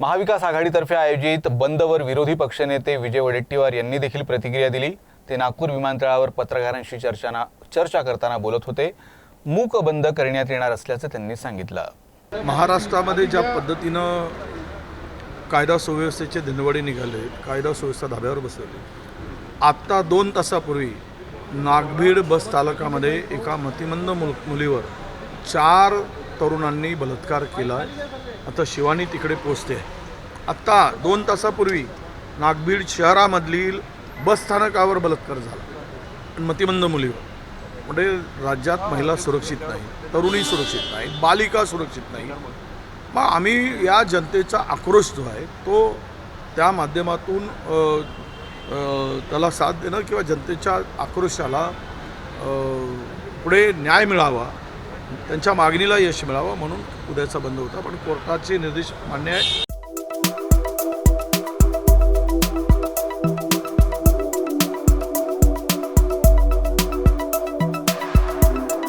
महाविकास आघाडीतर्फे आयोजित बंदवर विरोधी पक्षनेते विजय वडेट्टीवार यांनी देखील प्रतिक्रिया दिली. ते नागपूर विमानतळावर पत्रकारांशी चर्चाना चर्चा करताना बोलत होते. मूक बंद करण्यात येणार असल्याचं त्यांनी सांगितलं. महाराष्ट्रामध्ये ज्या पद्धतीनं कायदा सुव्यवस्थेचे धिंडवडे निघाले कायदा सुव्यवस्था धाब्यावर बसवली आत्ता दोन तासापूर्वी नागभीड बस स्थानकामध्ये एका मतिमंद मुल मुलीवर चार तरुणांनी बलात्कार केला. आता शिवानी तिकडे पोचते आहे आत्ता दोन तासापूर्वी नागभीड शहरामधील बस स्थानकावर बलात्कार झाला. मतिमंद मुलीवर. म्हणजे राज्यात महिला सुरक्षित नाही तरुणी सुरक्षित नाही बालिका सुरक्षित नाही. मग आम्ही या जनतेचा आक्रोश जो आहे तो त्या माध्यमातून त्याला साथ देणं किंवा जनतेच्या आक्रोशाला पुढे न्याय मिळावा त्यांच्या मागणीला यश मिळावं म्हणून उद्याचा बंद होता पण कोर्टाचे निर्देश मान्य आहे